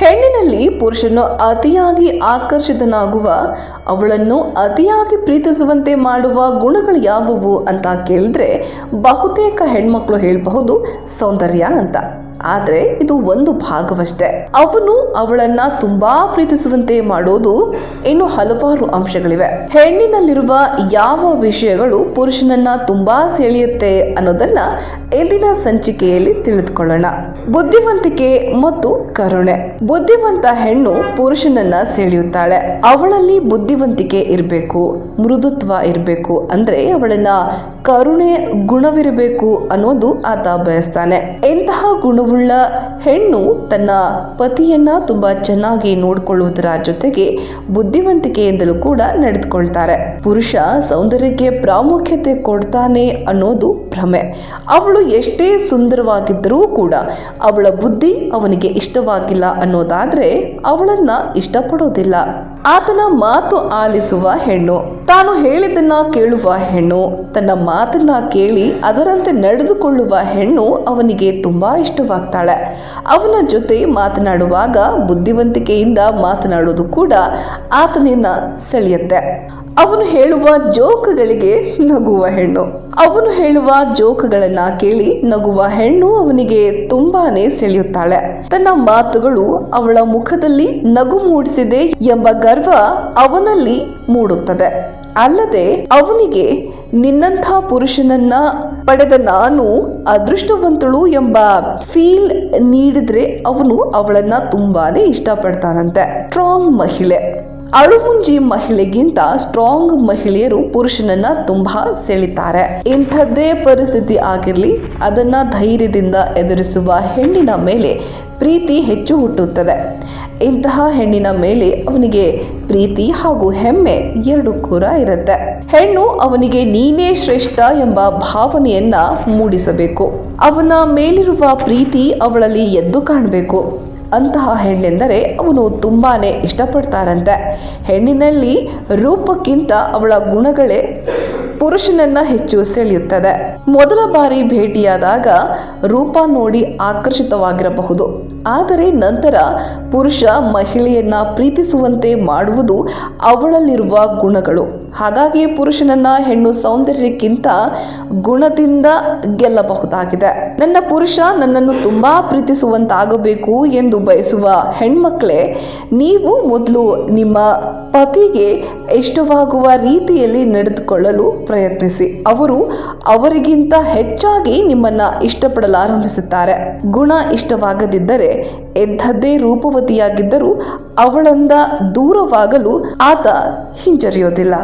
ಹೆಣ್ಣಿನಲ್ಲಿ ಪುರುಷನು ಅತಿಯಾಗಿ ಆಕರ್ಷಿತನಾಗುವ, ಅವಳನ್ನು ಅತಿಯಾಗಿ ಪ್ರೀತಿಸುವಂತೆ ಮಾಡುವ ಗುಣಗಳು ಯಾವುವು ಅಂತ ಕೇಳಿದ್ರೆ ಬಹುತೇಕ ಹೆಣ್ಮಕ್ಳು ಹೇಳಬಹುದು ಸೌಂದರ್ಯ ಅಂತ. ಆದರೆ ಇದು ಒಂದು ಭಾಗವಷ್ಟೇ. ಅವನು ಅವಳನ್ನ ತುಂಬಾ ಪ್ರೀತಿಸುವಂತೆ ಮಾಡೋದು ಇನ್ನು ಹಲವಾರು ಅಂಶಗಳಿವೆ. ಹೆಣ್ಣಿನಲ್ಲಿರುವ ಯಾವ ವಿಷಯಗಳು ಪುರುಷನನ್ನ ತುಂಬಾ ಸೆಳೆಯುತ್ತೆ ಅನ್ನೋದನ್ನ ಇಂದಿನ ಸಂಚಿಕೆಯಲ್ಲಿ ತಿಳಿದುಕೊಳ್ಳೋಣ. ಬುದ್ಧಿವಂತಿಕೆ ಮತ್ತು ಕರುಣೆ. ಬುದ್ಧಿವಂತ ಹೆಣ್ಣು ಪುರುಷನನ್ನ ಸೆಳೆಯುತ್ತಾಳೆ. ಅವಳಲ್ಲಿ ಬುದ್ಧಿವಂತಿಕೆ ಇರಬೇಕು, ಮೃದುತ್ವ ಇರಬೇಕು ಅಂದ್ರೆ ಅವಳನ್ನ ಕರುಣೆ, ಗುಣವಿರಬೇಕು ಅನ್ನೋದು ಆತ ಬಯಸ್ತಾನೆ. ಇಂತಹ ಗುಣವುಳ್ಳ ಹೆಣ್ಣು ತನ್ನ ಪತಿಯನ್ನ ತುಂಬಾ ಚೆನ್ನಾಗಿ ನೋಡಿಕೊಳ್ಳುವುದರ ಜೊತೆಗೆ ಬುದ್ಧಿವಂತಿಕೆಯಿಂದಲೂ ಕೂಡ ನಡೆದುಕೊಳ್ತಾರೆ. ಪುರುಷ ಸೌಂದರ್ಯಕ್ಕೆ ಪ್ರಾಮುಖ್ಯತೆ ಕೊಡ್ತಾನೆ ಅನ್ನೋದು ಭ್ರಮೆ. ಅವಳು ಎಷ್ಟೇ ಸುಂದರವಾಗಿದ್ದರೂ ಕೂಡ ಅವಳ ಬುದ್ಧಿ ಅವನಿಗೆ ಇಷ್ಟವಾಗಿಲ್ಲ ಅನ್ನೋದಾದರೆ ಅವಳನ್ನ ಇಷ್ಟಪಡೋದಿಲ್ಲ. ಆತನ ಮಾತು ಆಲಿಸುವ ಹೆಣ್ಣು. ತಾನು ಹೇಳಿದ್ದನ್ನ ಕೇಳುವ ಹೆಣ್ಣು. ತನ್ನ ಮಾತನ್ನ ಕೇಳಿ ಅದರಂತೆ ನಡೆದುಕೊಳ್ಳುವ ಹೆಣ್ಣು ಅವನಿಗೆ ತುಂಬಾ ಇಷ್ಟವಾಗ್ತಾಳೆ. ಅವನ ಜೊತೆ ಮಾತನಾಡುವಾಗ ಬುದ್ಧಿವಂತಿಕೆಯಿಂದ ಮಾತನಾಡೋದು ಕೂಡ ಆತನನ್ನ ಸೆಳೆಯುತ್ತೆ. ಅವನು ಹೇಳುವ ಜೋಕ್ಗಳಿಗೆ ನಗುವ ಹೆಣ್ಣು. ಅವನು ಹೇಳುವ ಜೋಕ್ಗಳನ್ನ ಕೇಳಿ ನಗುವ ಹೆಣ್ಣು ಅವನಿಗೆ ತುಂಬಾನೇ ಸೆಳೆಯುತ್ತಾಳೆ. ತನ್ನ ಮಾತುಗಳು ಅವಳ ಮುಖದಲ್ಲಿ ನಗು ಮೂಡಿಸಿದೆ ಎಂಬ ಗರ್ವ ಅವನಲ್ಲಿ ಮೂಡುತ್ತದೆ. ಅಲ್ಲದೆ ಅವನಿಗೆ ನಿನ್ನಂಥ ಪುರುಷನನ್ನ ಪಡೆದ ನಾನು ಅದೃಷ್ಟವಂತಳು ಎಂಬ ಫೀಲ್ ನೀಡಿದ್ರೆ ಅವನು ಅವಳನ್ನ ತುಂಬಾನೇ ಇಷ್ಟಪಡ್ತಾನಂತೆ. ಸ್ಟ್ರಾಂಗ್ ಮಹಿಳೆ. ಅಳುಮುಂಜಿ ಮಹಿಳೆಗಿಂತ ಸ್ಟ್ರಾಂಗ್ ಮಹಿಳೆಯರು ಪುರುಷನನ್ನ ತುಂಬಾ ಸೆಳಿತಾರೆ. ಇಂಥದ್ದೇ ಪರಿಸ್ಥಿತಿ ಆಗಿರಲಿ, ಅದನ್ನ ಧೈರ್ಯದಿಂದ ಎದುರಿಸುವ ಹೆಣ್ಣಿನ ಮೇಲೆ ಪ್ರೀತಿ ಹೆಚ್ಚು ಹುಟ್ಟುತ್ತದೆ. ಇಂತಹ ಹೆಣ್ಣಿನ ಮೇಲೆ ಅವನಿಗೆ ಪ್ರೀತಿ ಹಾಗೂ ಹೆಮ್ಮೆ ಎರಡು ಕೂರ ಇರುತ್ತೆ. ಹೆಣ್ಣು ಅವನಿಗೆ ನೀನೇ ಶ್ರೇಷ್ಠ ಎಂಬ ಭಾವನೆಯನ್ನ ಮೂಡಿಸಬೇಕು. ಅವನ ಮೇಲಿರುವ ಪ್ರೀತಿ ಅವಳಲ್ಲಿ ಎದ್ದು ಕಾಣಬೇಕು. ಅಂತಹ ಹೆಣ್ಣೆಂದರೆ ಅವನು ತುಂಬಾ ಇಷ್ಟಪಡ್ತಾರಂತೆ. ಹೆಣ್ಣಿನಲ್ಲಿ ರೂಪಕ್ಕಿಂತ ಅವಳ ಗುಣಗಳೇ ಪುರುಷನನ್ನ ಹೆಚ್ಚು ಸೆಳೆಯುತ್ತದೆ. ಮೊದಲ ಬಾರಿ ಭೇಟಿಯಾದಾಗ ರೂಪ ನೋಡಿ ಆಕರ್ಷಿತವಾಗಿರಬಹುದು. ಆದರೆ ನಂತರ ಪುರುಷ ಮಹಿಳೆಯನ್ನ ಪ್ರೀತಿಸುವಂತೆ ಮಾಡುವುದು ಅವಳಲ್ಲಿರುವ ಗುಣಗಳು. ಹಾಗಾಗಿ ಪುರುಷನನ್ನ ಹೆಣ್ಣು ಸೌಂದರ್ಯಕ್ಕಿಂತ ಗುಣದಿಂದ ಗೆಲ್ಲಬಹುದಾಗಿದೆ. ನನ್ನ ಪುರುಷ ನನ್ನನ್ನು ತುಂಬಾ ಪ್ರೀತಿಸುವಂತಾಗಬೇಕು ಎಂದು ಬಯಸುವ ಹೆಣ್ಮಕ್ಳೇ, ನೀವು ಮೊದಲು ನಿಮ್ಮ ಪತಿಗೆ ಇಷ್ಟವಾಗುವ ರೀತಿಯಲ್ಲಿ ನಡೆದುಕೊಳ್ಳಲು ಪ್ರಯತ್ನಿಸಿ. ಅವರು ಅವರಿಗಿಂತ ಹೆಚ್ಚಾಗಿ ನಿಮ್ಮನ್ನ ಇಷ್ಟಪಡಲಾರಂಭಿಸುತ್ತಾರೆ. ಗುಣ ಇಷ್ಟವಾಗದಿದ್ದರೆ ಎಂಥದ್ದೇ ರೂಪವತಿಯಾಗಿದ್ದರೂ ಅವಳಿಂದ ದೂರವಾಗಲು ಆತ ಹಿಂಜರಿಯೋದಿಲ್ಲ.